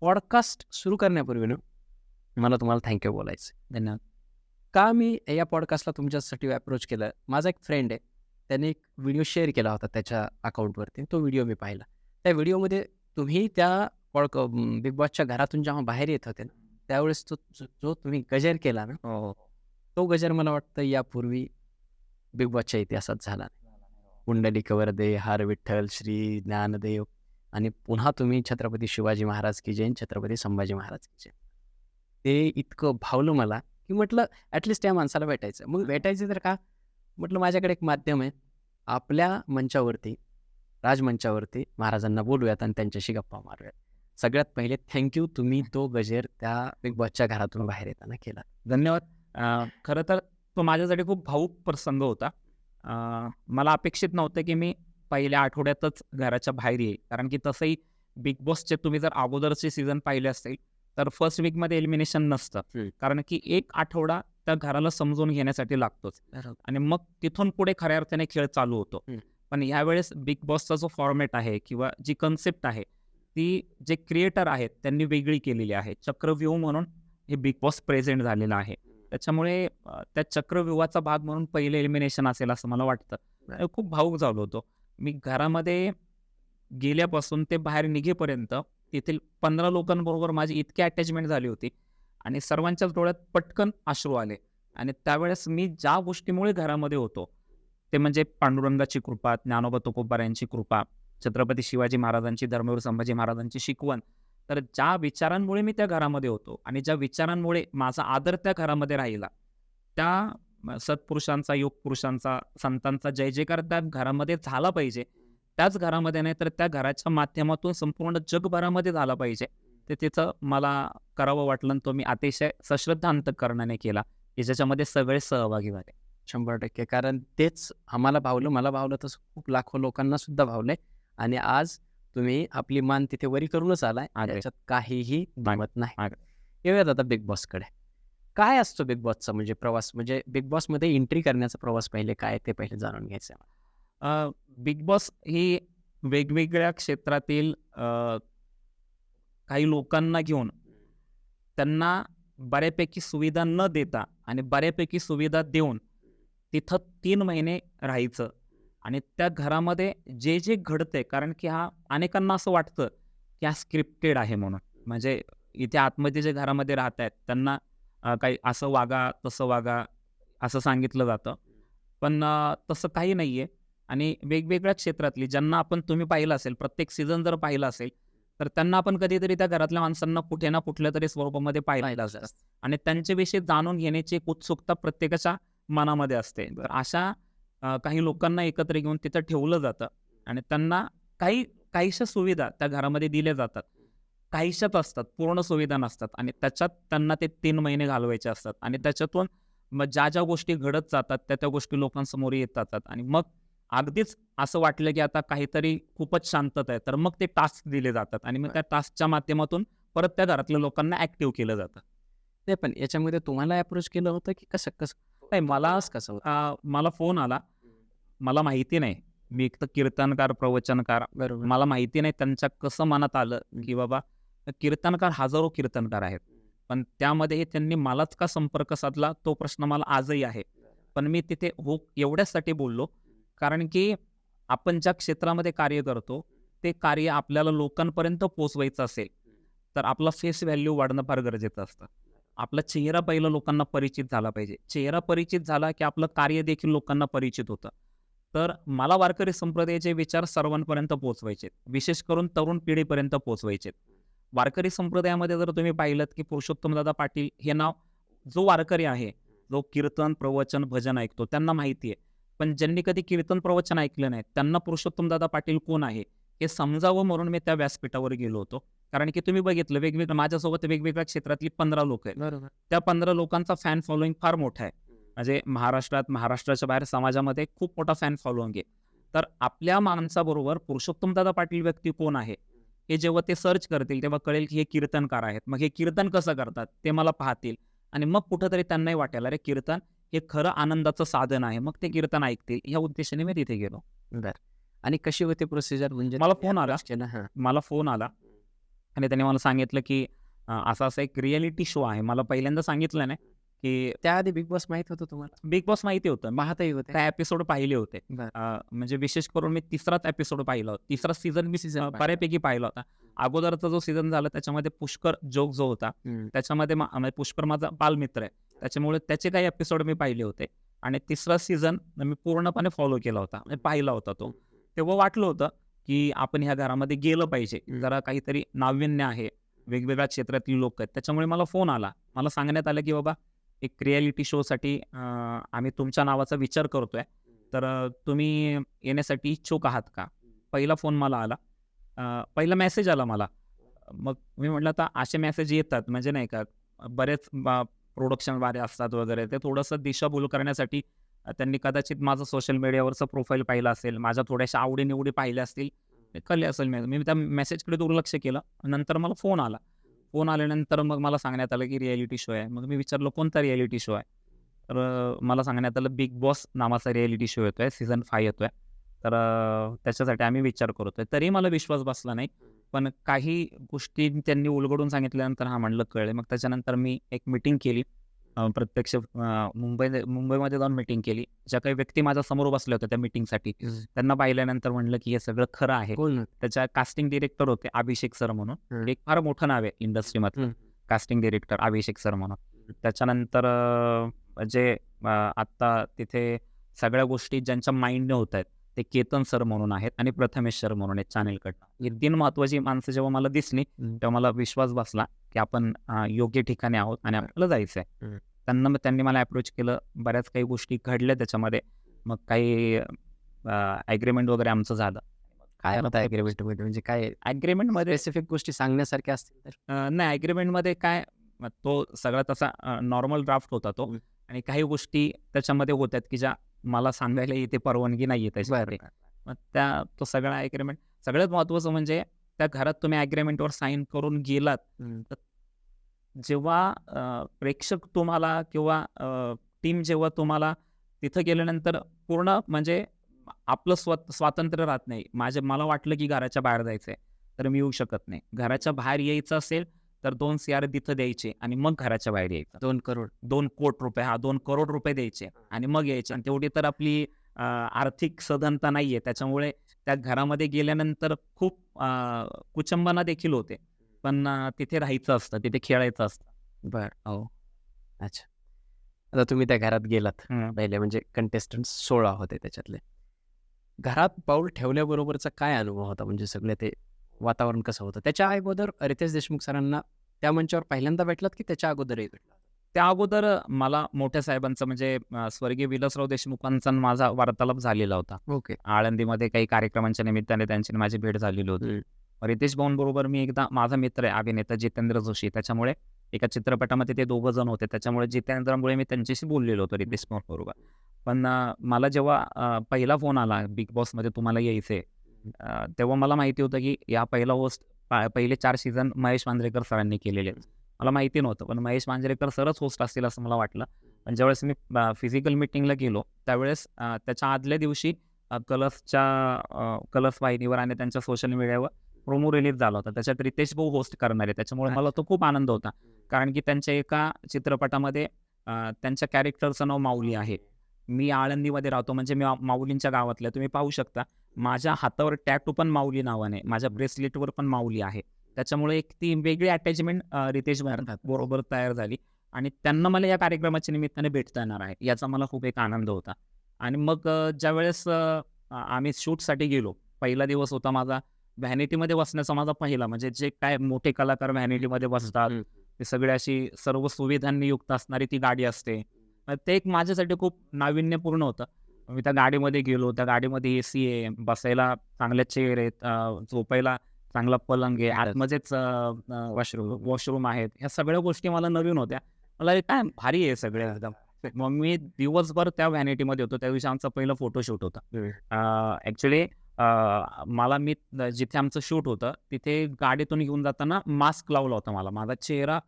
Podcast सुरू करण्यापूर्वी ना मला तुम्हाला थँक्यू बोलायचं. धन्यवाद. का मी या पॉडकास्टला तुमच्यासाठी अप्रोच केलं माझा एक फ्रेंड आहे त्याने एक व्हिडिओ शेअर केला होता त्याच्या अकाउंटवरती तो व्हिडिओ मी पाहिला त्या व्हिडिओमध्ये तुम्ही त्या पॉडक बिग बॉसच्या घरातून जेव्हा बाहेर येत होते ना त्यावेळेस तो जो तुम्ही गजर केला ना हो, हो. तो गजर मला वाटतं यापूर्वी बिग बॉसच्या इतिहासात झाला नाही पुंडलिक वरदे हार विठ्ठल श्री ज्ञानदेव आणि पुन्हा तुम्ही छत्रपती शिवाजी महाराज की जैन छत्रपती संभाजी महाराज की जैन ते इतकं भावलं मला की म्हटलं ॲटलिस्ट त्या माणसाला भेटायचं. मग भेटायचं तर का? म्हटलं माझ्याकडे एक माध्यम आहे. आपल्या मंचावरती राजमंचावरती महाराजांना बोलूयात आणि त्यांच्याशी गप्पा मारूयात. सगळ्यात पहिले थँक्यू तुम्ही तो गजेर त्या बिग बॉसच्या घरातून बाहेर येताना केला. धन्यवाद. खरं तर तो माझ्यासाठी खूप भावूक प्रसंग होता. मला अपेक्षित नव्हतं की मी पहिल्या आठवड्यातच घराच्या बाहेर येईल. कारण की तसंही बिग बॉसचे तुम्ही जर अगोदरचे सीझन पाहिले असतील तर फर्स्ट वीकमध्ये एलिमिनेशन नसतं. कारण की एक आठवडा त्या घराला समजून घेण्यासाठी लागतोच. आणि मग तिथून पुढे खऱ्या अर्थाने खेळ चालू होतो. पण यावेळेस बिग बॉसचा जो फॉर्मॅट आहे किंवा जी कन्सेप्ट आहे ती जे क्रिएटर आहेत त्यांनी वेगळी केलेली आहे. चक्रव्यूह म्हणून हे बिग बॉस प्रेझेंट झालेलं आहे. त्याच्यामुळे त्या चक्रव्यूहाचा भाग म्हणून पहिले एलिमिनेशन असेल असं मला वाटतं. खूप भाऊक झालो होतो. मी घरामध्ये गेल्यापासून ते बाहेर निघेपर्यंत तेथील पंधरा लोकांबरोबर माझी इतकी अटॅचमेंट झाली होती आणि सर्वांच्याच डोळ्यात पटकन अश्रू आले. आणि त्यावेळेस मी ज्या गोष्टीमुळे घरामध्ये होतो ते म्हणजे पांडुरंगाची कृपा ज्ञानोबा तुकोबार यांची कृपा छत्रपती शिवाजी महाराजांची धर्मवीर संभाजी महाराजांची शिकवण. तर ज्या विचारांमुळे मी त्या घरामध्ये होतो आणि ज्या विचारांमुळे माझा आदर त्या घरामध्ये राहिला त्या सत्पुरुषांचा योग पुरुषांचा संतांचा जय जयकार त्या घरामध्ये झाला पाहिजे. त्याच घरामध्ये नाही तर त्या घराच्या माध्यमातून संपूर्ण जगभरामध्ये झाला पाहिजे. ते तिचं मला करावं वाटलं तो मी अतिशय सश्रद्धा अंतकरणाने केला की ज्याच्यामध्ये सगळे सहभागी झाले. शंभर टक्के. कारण तेच आम्हाला भावलं मला भावलं तसं खूप लाखो लोकांना सुद्धा भावलंय. आणि आज तुम्ही आपली मान तिथे वरी करूनच आलाय. त्याच्यात काहीही दामत नाही. येऊयात आता बिग बॉसकडे काय असतो बिग बॉसचा म्हणजे प्रवास? म्हणजे बिग बॉसमध्ये एंट्री करण्याचा प्रवास पहिले काय ते पहिले जाणून घ्यायचं आहे बिग बॉस ही वेगवेगळ्या क्षेत्रातील काही लोकांना घेऊन त्यांना बऱ्यापैकी सुविधा न देता आणि बऱ्यापैकी सुविधा देऊन तिथं तीन महिने राहायचं. आणि त्या घरामध्ये जे जे घडतंय कारण की हा अनेकांना असं वाटतं की हा स्क्रिप्टेड आहे म्हणून. म्हणजे इथे आतमध्ये जे घरामध्ये राहत आहेत त्यांना काही असं वागा तसं वागा असं सांगितलं जातं. पण तसं काही नाही आहे आणि वेगवेगळ्या क्षेत्रातली ज्यांना आपण तुम्ही पाहिलं असेल प्रत्येक सीझन जर पाहिलं असेल तर त्यांना आपण कधीतरी त्या घरातल्या माणसांना कुठे ना कुठल्या तरी स्वरूपामध्ये पाहिलं असतं. आणि त्यांच्याविषयी जाणून घेण्याची एक उत्सुकता प्रत्येकाच्या मनामध्ये असते. तर अशा काही लोकांना एकत्र घेऊन तिथं ठेवलं जातं. आणि त्यांना काही काहीशा सुविधा त्या घरामध्ये दिल्या जातात. काहीशाच असतात पूर्ण सुविधा नसतात आणि त्याच्यात त्यांना ते तीन महिने घालवायचे असतात आणि त्याच्यातून मग ज्या ज्या गोष्टी घडत जातात त्या त्या गोष्टी लोकांसमोर येत जातात आणि मग अगदीच असं वाटलं की आता काहीतरी खूपच शांतता आहे तर मग ते टास्क दिले जातात आणि मग त्या टास्कच्या माध्यमातून परत त्या घरातल्या लोकांना ऍक्टिव्ह केलं जातं. ते पण याच्यामध्ये तुम्हाला अप्रोच केलं होतं की कसं कसं? नाही मला प्रवास कसं मला फोन आला. मला माहिती नाही. मी एक तर कीर्तनकार प्रवचनकार. मला माहिती नाही त्यांच्या कसं मनात आलं की बाबा कीर्तनकार हजारो कीर्तनकार आहेत. पण त्यामध्ये त्यांनी मलाच का संपर्क साधला? तो प्रश्न मला आजही आहे. पण मी तिथे हो एवढ्यासाठी बोललो. कारण की आपण ज्या क्षेत्रामध्ये कार्य करतो ते कार्य आपल्याला लोकांपर्यंत पोचवायचं असेल तर आपला फेस व्हॅल्यू वाढणं फार गरजेचं असतं. आपला चेहरा पहिला लोकांना परिचित झाला पाहिजे. चेहरा परिचित झाला की आपलं कार्य देखील लोकांना परिचित होतं. तर मला वारकरी संप्रदायाचे विचार सर्वांपर्यंत पोहोचवायचे विशेष करून तरुण पिढीपर्यंत पोहोचवायचे वारकरी संप्रदायामध्ये जर तुम्ही पाहिलं की पुरुषोत्तमदादा पाटील हे नाव जो वारकरी आहे जो कीर्तन प्रवचन भजन ऐकतो त्यांना माहिती आहे पण ज्यांनी कधी कीर्तन प्रवचन ऐकलं नाही त्यांना पुरुषोत्तमदादा पाटील कोण आहे हे समजावं म्हणून मी त्या व्यासपीठावर गेलो होतो. कारण की तुम्ही बघितलं वेगवेगळं माझ्यासोबत वेगवेगळ्या क्षेत्रातली पंधरा लोक आहेत. त्या पंधरा लोकांचा फॅन फॉलोईंग फार मोठा आहे. म्हणजे महाराष्ट्रात महाराष्ट्राच्या बाहेर समाजामध्ये खूप मोठा फॅन फॉलोईंग आहे. तर आपल्या माणसाबरोबर पुरुषोत्तमदादा पाटील व्यक्ती कोण आहे हे जेव्हा ते सर्च करतील तेव्हा कळेल की हे कीर्तनकार आहेत. मग हे कीर्तन कसं करतात? ते मला पाहतील. आणि मग कुठंतरी त्यांनाही वाटेल अरे कीर्तन हे खरं आनंदाचं साधन आहे. मग ते कीर्तन ऐकतील. या उद्देशाने मी तिथे गेलो. बर. आणि कशी होती प्रोसिजर म्हणजे मला फोन आला. मला फोन आला. आणि त्यांनी मला सांगितलं की असा असा एक रियालिटी शो आहे. मला पहिल्यांदा सांगितलं नाही. की त्याआधी बिग बॉस माहीत होतं तुम्हाला? बिग बॉस माहिती होतं. पाहतही होते. त्या एपिसोड पाहिले होते. अ, म्हणजे विशेष करून मी तिसराच एपिसोड पाहिला होता. तिसरा सीझन मी पाहिला. बऱ्यापैकी पाहिला होता. अगोदरचा जो सीझन झाला त्याच्यामध्ये पुष्कर जोक जो होता हम्म. त्याच्यामध्ये मा- म्हणजे पुष्कर माझा बालमित्र आहे. त्याच्यामुळे त्याचे काही एपिसोड मी पाहिले होते. आणि तिसरा सीझन मी पूर्णपणे फॉलो केला होता. म्हणजे पाहिला होता तो. तेव्हा वाटलं होतं की आपण ह्या घरामध्ये गेलं पाहिजे. हम्म. जरा काहीतरी नाविन्य आहे. वेगवेगळ्या क्षेत्रातली लोक आहेत. त्याच्यामुळे मला फोन आला. मला सांगण्यात आलं की बाबा एक रियालिटी शोसाठी आम्ही तुमच्या नावाचा विचार करतोय. तर तुम्ही येण्यासाठी इच्छुक आहात का? पहिला फोन मला आला. पहिला मेसेज आला मला. मग मी म्हटलं आता असे मेसेज येतात म्हणजे नाही का बरेच प्रोडक्शनवारे असतात वगैरे ते थोडंसं दिशाभूल करण्यासाठी त्यांनी कदाचित माझं सोशल मीडियावरचं प्रोफाईल पाहिलं असेल माझ्या थोड्याशा आवडीनिवडी पाहिल्या असतील ते कळले असेल. मी त्या मेसेजकडे दुर्लक्ष केलं. नंतर मला फोन आला. फोन आल्यानंतर मग मला सांगण्यात आलं की रियालिटी शो आहे. मग मी विचारलो कोणता रियालिटी शो आहे? तर मला सांगण्यात आलं बिग बॉस नावाचा रियालिटी शो येतो आहे सीझन फाय येतोय. तर त्याच्यासाठी आम्ही विचार करतोय. तरी मला विश्वास बसला नाही. पण काही गोष्टी त्यांनी उलगडून सांगितल्यानंतर हा म्हणलं कळले. मग त्याच्यानंतर मी एक मिटिंग केली. प्रत्यक्ष मुंबई मुंबईमध्ये जाऊन मिटिंग केली. ज्या काही व्यक्ती माझ्यासमोर बसल्या होत्या त्या मिटिंगसाठी त्यांना पाहिल्यानंतर म्हणलं की हे सगळं खरं आहे. त्याच्या कास्टिंग डिरेक्टर होते अभिषेक सर म्हणून. एक फार मोठं नाव आहे इंडस्ट्रीमध्ये हम्म. कास्टिंग डिरेक्टर अभिषेक सर म्हणून. त्याच्यानंतर जे आत्ता तिथे सगळ्या गोष्टी ज्यांच्या माइंडने होत आहेत. ते केतन सर म्हणून आहेत आणि प्रथमेश सर म्हणून आहेत चॅनेलकडनं ही तीन महत्वाची माणसं जेव्हा मला दिसली. तेव्हा मला विश्वास बसला की आपण योग्य ठिकाणी आहोत आणि आपल्याला जायचं आहे. त्यांना मग त्यांनी मला अप्रोच केलं. बऱ्याच काही गोष्टी घडल्या त्याच्यामध्ये. मग काही ॲग्रीमेंट वगैरे आमचं झालं. काय होतं मध्ये? म्हणजे काय? ॲग्रीमेंटमध्ये स्पेसिफिक गोष्टी सांगण्यासारख्या असतील तर? नाही ॲग्रीमेंटमध्ये काय म, तो सगळा तसा नॉर्मल ड्राफ्ट होता तो. आणि काही गोष्टी त्याच्यामध्ये होत्यात की ज्या मला सांगायला इथे परवानगी नाहीये त्याच्यामध्ये मग त्या तो सगळा ॲग्रीमेंट सगळ्यात महत्त्वाचं म्हणजे त्या घरात तुम्ही ॲग्रीमेंटवर साईन करून गेलात. हम्म. जेव्हा प्रेक्षक तुम्हाला किंवा टीम जेव्हा तुम्हाला तिथं गेल्यानंतर पूर्ण म्हणजे आपलं स्व स्वातंत्र्य राहत नाही. माझे मला वाटलं की घराच्या बाहेर जायचंय. तर मी येऊ शकत नाही. घराच्या बाहेर यायचं असेल तर दोन सी आर तिथं द्यायचे आणि मग घराच्या बाहेर यायचं. दोन करोड. दोन कोट रुपये हा दोन करोड रुपये द्यायचे आणि मग यायचे. आणि तेवढी तर आपली आर्थिक सधनता नाहीये. त्याच्यामुळे त्या घरामध्ये गेल्यानंतर खूप कुचंबना देखील होते. पण तिथे राहायचं असतं तिथे खेळायचं असतं. बर. हो. अच्छा. आता तुम्ही त्या घरात गेलात. पहिले म्हणजे कंटेस्टंट सोळा होते त्याच्यातले. घरात पाऊल ठेवल्याबरोबरचा काय अनुभव होता? म्हणजे सगळे ते वातावरण कसं होतं? त्याच्या अगोदर रितेश देशमुख सरांना त्या मंचावर पहिल्यांदा भेटलात की त्याच्या अगोदरही भेटला त्या अगोदर मला मोठ्या साहेबांचं म्हणजे स्वर्गीय विलासराव देशमुखांचा माझा वार्तालाप झालेला होता. ओके. आळंदीमध्ये काही कार्यक्रमांच्या निमित्ताने त्यांची माझी भेट झालेली होती. रितेश भाऊन बरोबर मी एकदा माझा मित्र आहे अभिनेता जितेंद्र जोशी. त्याच्यामुळे एका चित्रपटामध्ये ते दोघं जण होते. त्याच्यामुळे जितेंद्रमुळे मी त्यांच्याशी बोललेलो होतो रितेश बरोबर पण मला जेव्हा पहिला फोन आला बिग बॉसमध्ये तुम्हाला यायचे तेव्हा मला माहिती होतं की या पहिला होस्ट पहिले चार सीझन महेश मांजरेकर सरांनी केलेले आहेत. मला माहिती नव्हतं पण महेश मांजरेकर सरच होस्ट असतील असं मला वाटलं. पण ज्यावेळेस मी फिजिकल मिटिंगला गेलो त्यावेळेस त्याच्या आदल्या दिवशी कलर्सच्या कलर्स वाहिनीवर आणि त्यांच्या सोशल मीडियावर प्रोमो रिलीज झाला होता. त्याच्यात रितेश भाऊ होस्ट करणार आहे त्याच्यामुळे मला तो खूप आनंद होता. कारण की त्यांच्या एका चित्रपटामध्ये त्यांच्या कॅरेक्टरचं नाव माऊली आहे. मी आळंदीमध्ये राहतो म्हणजे मी माऊलींच्या गावातल्या तुम्ही पाहू शकता. माझ्या हातावर टॅटू पण माऊली नावाने माझ्या ब्रेसलेटवर पण माऊली आहे. त्याच्यामुळे एक ती वेगळी अटॅचमेंट रितेश भाऊ बरोबर तयार झाली. आणि त्यांना मला या कार्यक्रमाच्या निमित्ताने भेटता येणार आहे याचा मला खूप एक आनंद होता. आणि मग अ, ज्यावेळेस अ, आम्ही शूटसाठी गेलो पहिला दिवस होता माझा व्हॅनिटीमध्ये बसण्याचा माझा पहिला म्हणजे जे काय मोठे कलाकार व्हॅनिटीमध्ये बसतात. ते सगळे अशी सर्व सुविधांनी युक्त असणारी ती गाडी असते. ते एक माझ्यासाठी खूप नाविन्यपूर्ण होतं. मी त्या गाडीमध्ये गेलो. त्या गाडीमध्ये ए सी आहे. बसायला चांगल्या चेअर आहेत. झोपायला चांगला पलंग आहे. आतमध्येच वॉशरूम वॉशरूम आहेत. ह्या सगळ्या गोष्टी मला नवीन होत्या. मला काय भारी आहे सगळे एकदम. मग मी दिवसभर त्या व्हॅनिटीमध्ये होतो. त्या दिवशी आमचा पहिला फोटोशूट होता. ॲक्च्युली मला मी जिथे आमचं शूट होतं तिथे गाडीतून घेऊन जाताना मास्क लावला होता मला. माझा चेहरा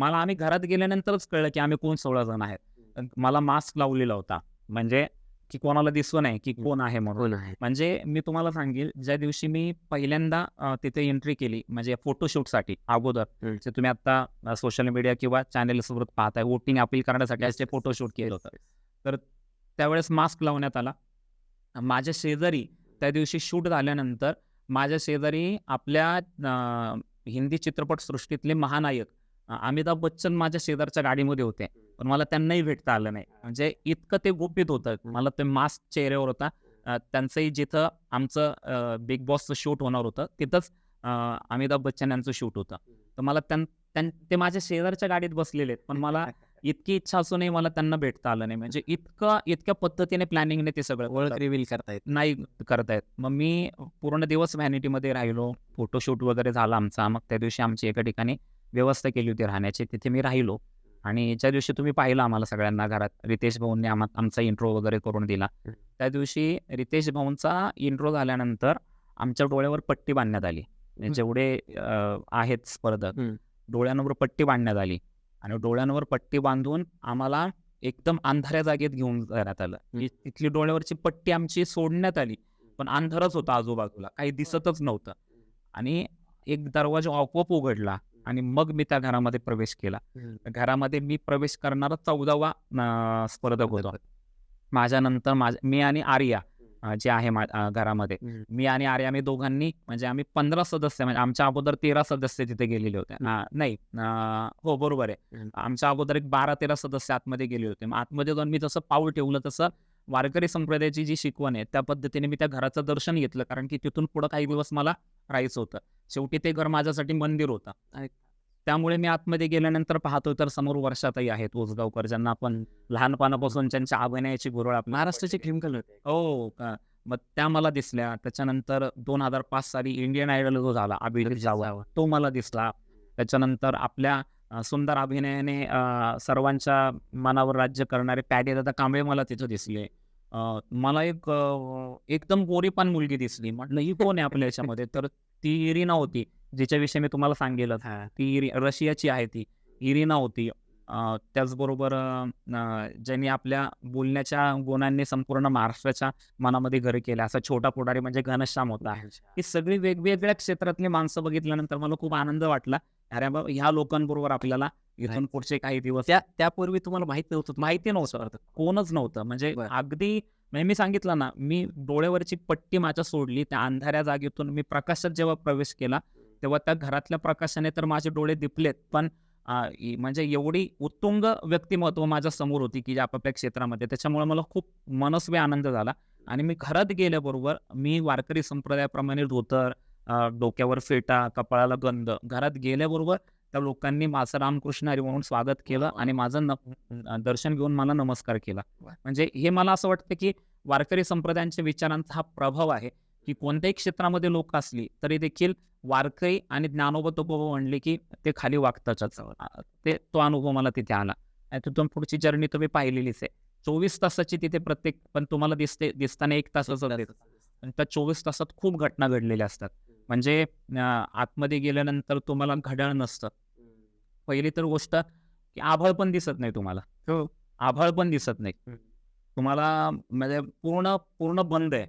मला आम्ही घरात गेल्यानंतरच कळलं की आम्ही कोण सोळा जण आहेत. मला मास्क लावलेला होता. म्हणजे की कोणाला दिसू नये की कोण आहे म्हणून. म्हणजे मी तुम्हाला सांगेल ज्या दिवशी मी पहिल्यांदा तिथे एंट्री केली म्हणजे फोटोशूटसाठी अगोदर. जे तुम्ही आता सोशल मीडिया किंवा चॅनेल सोबत पाहताय वोटिंग अपील करण्यासाठी असे. फोटोशूट केलं होतं. तर त्यावेळेस मास्क लावण्यात आला. माझ्या शेजारी त्या दिवशी शूट झाल्यानंतर माझ्या शेजारी आपल्या हिंदी चित्रपट सृष्टीतले महानायक अमिताभ बच्चन माझ्या शेजारच्या गाडीमध्ये होते. पण मला त्यांनाही भेटता आलं नाही. म्हणजे इतकं ते गुपित होतं. मला ते मास्क चेहऱ्यावर होता. त्यांचंही जिथं आमचं बिग बॉसचं शूट होणार होतं तिथंच अमिताभ बच्चन यांचं शूट होतं. तर मला त्यां त्यां- ते माझ्या शेजारच्या गाडीत बसलेले आहेत पण मला इतकी इच्छा असूनही मला त्यांना भेटता आलं नाही. म्हणजे इतकं इतक्या पद्धतीने प्लॅनिंगने ते सगळं ओळख करतात. रिव्हील करतायत नाही करतायत. मग मी पूर्ण दिवस व्हॅनिटीमध्ये राहिलो. फोटोशूट वगैरे झाला आमचा. मग त्या दिवशी आमची एका ठिकाणी व्यवस्था केली होती राहण्याची. तिथे मी राहिलो. आणि ज्या दिवशी तुम्ही पाहिलं आम्हाला सगळ्यांना घरात रितेश भाऊंनी आम्हा आमचा इंट्रो वगैरे करून दिला. त्या दिवशी रितेश भाऊंचा इंट्रो झाल्यानंतर आमच्या डोळ्यावर पट्टी बांधण्यात आली. म्हणजे. जेवढे आहेत स्पर्धक. डोळ्यांवर पट्टी बांधण्यात आली. आणि डोळ्यांवर पट्टी बांधून आम्हाला एकदम अंधाऱ्या जागेत घेऊन जाण्यात आलं. तिथली डोळ्यावरची पट्टी आमची सोडण्यात आली. पण अंधारच होता आजूबाजूला. काही दिसतच नव्हतं. आणि एक दरवाजा आपोआप उघडला. आणि मग मी त्या घरामध्ये प्रवेश केला. घरामध्ये मी प्रवेश करणारा चौदावा स्पर्धक होतो. माझ्यानंतर माझ मी आणि आर्या जे आहे घरामध्ये. मी आणि आर्या आम्ही दोघांनी म्हणजे आम्ही पंधरा सदस्य म्हणजे आमच्या अगोदर तेरा सदस्य तिथे गेलेले होते. नाही हो बरोबर आहे. आमच्या अगोदर एक बारा तेरा सदस्य आतमध्ये गेले होते. मग आतमध्ये जाऊन मी जसं पाऊल ठेवलं तसं वारकरी संप्रदायाची जी शिकवण आहे त्या पद्धतीने मी त्या घराचं दर्शन घेतलं. कारण की तिथून पुढं काही दिवस मला राहायचं होतं. शेवटी ते घर माझ्यासाठी मंदिर होतं. आहे. त्यामुळे मी आतमध्ये गेल्यानंतर पाहतो तर समोर वर्षातही आहेत उसगावकर ज्यांना आपण लहानपणापासून त्यांच्या अभिनयाची गुरळ महाराष्ट्राचे क्रिमिकल होते हो का? मग त्या मला दिसल्या. त्याच्यानंतर दोन हजार पाच साली इंडियन आयडल जो झाला अभिजित जावा तो मला दिसला. त्याच्यानंतर आपल्या सुंदर अभिनयाने सर्वांच्या मनावर राज्य करणारे पॅडे दादा कांबळे मला तिथं दिसले. मला एक एकदम गोरीपान मुलगी दिसली म्हटलं ही कोण आहे आपल्या याच्यामध्ये? तर ती इरिना होती जिच्याविषयी मी तुम्हाला सांगेलच. हा. ती इरि रशियाची आहे ती. इरिना होती. त्याचबरोबर ज्यांनी आपल्या बोलण्याच्या गुणांनी संपूर्ण महाराष्ट्राच्या मनामध्ये घर केलं असा छोटा पुढारी म्हणजे घनश्याम होता. ही सगळी वेगवेगळ्या क्षेत्रातली माणसं बघितल्यानंतर मला खूप आनंद वाटला. अरे बाबा ह्या लोकांबरोबर आपल्याला इथून. पुढचे काही दिवस त्या त्यापूर्वी तुम्हाला माहीत नव्हतं. माहिती नव्हतं. कोणच नव्हतं. म्हणजे. अगदी म्हणजे मी सांगितलं ना मी डोळ्यावरची पट्टी माझ्या सोडली. त्या अंधाऱ्या जागेतून मी प्रकाशात जेव्हा प्रवेश केला तेव्हा त्या घरातल्या प्रकाशाने तर माझे डोळे दिपलेत. पण म्हणजे एवढी उत्तुंग व्यक्तिमत्व माझ्यासमोर होती की आपापल्या क्षेत्रामध्ये. त्याच्यामुळे मला खूप मनस्वी आनंद झाला. आणि मी घरात गेल्याबरोबर मी वारकरी संप्रदायाप्रमाणे धोतर डोक्यावर फेटा कपाळाला गंध घरात गेल्याबरोबर त्या लोकांनी माझं रामकृष्ण हरी म्हणून स्वागत केलं आणि माझं न दर्शन घेऊन मला नमस्कार केला. म्हणजे हे मला असं वाटतं की वारकरी संप्रदायांच्या विचारांचा हा प्रभाव आहे. की कोणत्याही क्षेत्रामध्ये लोक असली तरी देखील वारकरी आणि ज्ञानोबा तुकोबा म्हणले की ते खाली वागतातच आ, ते तो अनुभव मला तिथे आला. आणि तिथून पुढची जर्नी तुम्ही पाहिलेलीच आहे. चोवीस तासाची तिथे प्रत्येक पण तुम्हाला दिसते दिसताना एक तासाचं त्या चोवीस तासात खूप घटना घडलेल्या असतात. म्हणजे आतमध्ये गेल्यानंतर तुम्हाला घड्याळ नसतं. पहिली तर गोष्ट की आभाळ पण दिसत नाही तुम्हाला. हो. आभाळ पण दिसत नाही. तुम्हाला म्हणजे पूर्ण पूर्ण बंद आहे.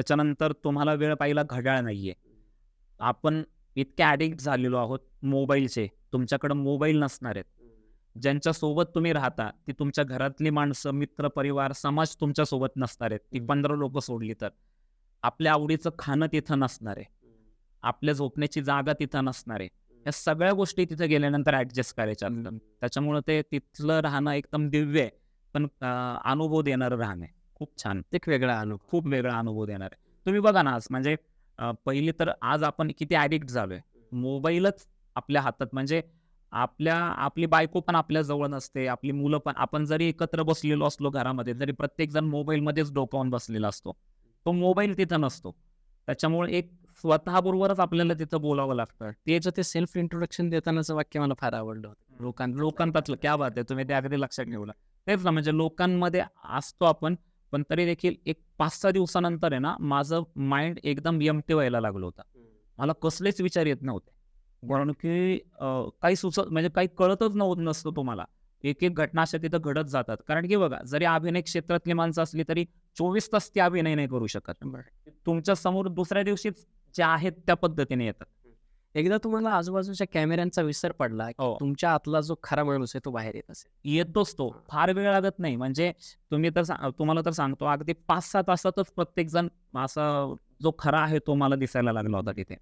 त्याच्यानंतर तुम्हाला वेळ पाहिला घड्याळ नाहीये. आपण इतके ॲडिक्ट झालेलो आहोत मोबाईलचे. तुमच्याकडे मोबाईल नसणार आहेत. ज्यांच्या सोबत तुम्ही राहता ती तुमच्या घरातली माणसं मित्र परिवार समाज तुमच्यासोबत नसणार आहेत. ती. पंधरा लोक सोडली तर. आपल्या आवडीचं खाणं तिथं नसणार आहे. आपल्या झोपण्याची जागा तिथं नसणार आहे. या सगळ्या गोष्टी तिथे गेल्यानंतर ऍडजस्ट करायच्या त्याच्यामुळे ते तिथलं राहणं एकदम दिव्य आहे. पण अनुभव देणारं राहणं आहे. खूप छान. एक वेगळा अनुभव खूप वेगळा अनुभव देणार आहे. तुम्ही बघा ना आज म्हणजे पहिले तर आज आपण किती ऍडिक्ट झालोय. मोबाईलच आपल्या हातात म्हणजे आपल्या आपली बायको पण आपल्या जवळ नसते आपली मुलं पण आपण जरी एकत्र बसलेलो असलो घरामध्ये तरी प्रत्येक जण मोबाईलमध्येच डोकावून बसलेला असतो. तो मोबाईल तिथं नसतो. त्याच्यामुळे एक स्वतःबरोबरच आपल्याला तिथं बोलावं लागतं. त्याचं ते सेल्फ इंट्रोडक्शन देतानाचं वाक्य मला फार आवडलं होतं. लोकां लोकांपातलं क्या बात आहे तुम्ही ते अगदी लक्षात ठेवलं तेच ना म्हणजे लोकांमध्ये असतो आपण पण तरी देखील एक पाच सहा दिवसानंतर आहे ना माझं माइंड एकदम यमते व्हायला लागलं होतं. मला कसलेच विचार येत नव्हते. कारण की काही सुचत म्हणजे काही कळतच नव्हतं नसतं तुम्हाला. एक एक घटना अशा तिथं घडत जातात. कारण की बघा जरी अभिनय क्षेत्रातली माणसं असली तरी चोवीस तास ती अभिनय नाही करू शकत. तुमच्यासमोर दुसऱ्या दिवशीच जे आहेत त्या पद्धतीने येतात. एकदा तुम्हाला आजूबाजूच्या कॅमेऱ्यांचा विसर पडला की हो. तुमच्या आतला जो खरा माणूस आहे तो बाहेर येत असेल. येतोच तो. फार वेळ लागत नाही. म्हणजे तुम्ही तर सा- तुम्हाला तर सांगतो अगदी पाच सहा तासातच प्रत्येक जण असा जो खरा आहे तो मला दिसायला लागला होता तिथे.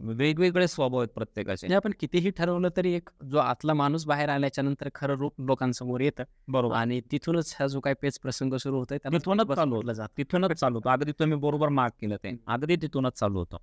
वेगवेगळे स्वभाव आहेत प्रत्येकाचे. म्हणजे आपण कितीही ठरवलं तरी एक जो आतला माणूस बाहेर आल्याच्यानंतर खरं रूप लोकांसमोर येतं. बरोबर. आणि तिथूनच हा जो काही पेच प्रसंग सुरू होतोय त्याला तिथूनच चालू होतं. जातं. तिथूनच चालू होतं. अगदी तुम्ही बरोबर मार्क केलं ते. अगदी तिथूनच चालू होतं.